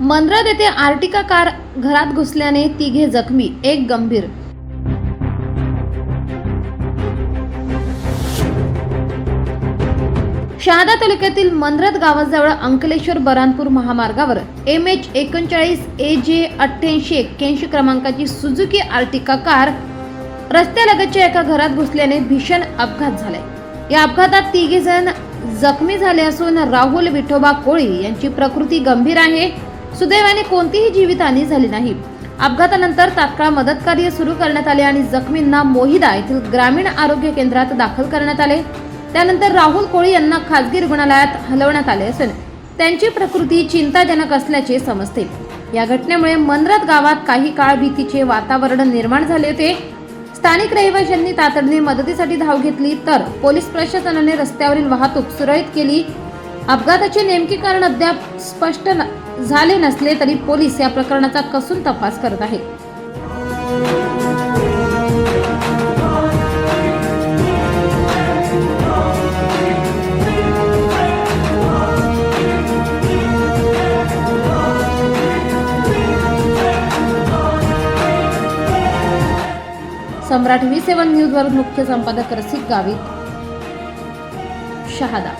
मंद्रात येथे Ertiga car घरात घुसल्याने तिघे जखमी एक गंभीर. शहादा तालुक्यातील मंद्रत गावाजवळ अंकलेश्वर बरानपूर महामार्गावर एम एच एकोणचाळीस ए जे अठ्ठ्याऐंशी एक्क्याऐंशी क्रमांकाची सुझुकी आर्टिका कार रस्त्यालगतच्या एका घरात घुसल्याने भीषण अपघात झालाय. या अपघातात तिघे जण जखमी झाले असून राहुल विठोबा कोळी यांची प्रकृती गंभीर आहे. सुदैवाने कोणतीही जीवितहानी झाली नाही. अपघातानंतर तात्काळ मदत कार्य सुरू करण्यात आले आणि जखमींना मोहिदा येथील ग्रामीण आरोग्य केंद्रात दाखल करण्यात आले. त्यानंतर राहुल कोळी यांना खासगी रुग्णालयात हलवण्यात आले असून त्यांची प्रकृती चिंताजनक असल्याचे समजते. या घटनेमुळे मनरत गावात काही काळ भीतीचे वातावरण निर्माण झाले होते. स्थानिक रहिवाशांनी तातडीने मदतीसाठी धाव घेतली तर पोलीस प्रशासनाने रस्त्यावरील वाहतूक सुरळीत केली. अपघाताचे नेमके कारण अद्याप स्पष्ट न- झाले नसले तरी पोलीस या प्रकरणाचा कसून तपास करत आहेत. सम्राट व्ही सेवन न्यूजवरून मुख्य संपादक रसिक गावित शहादा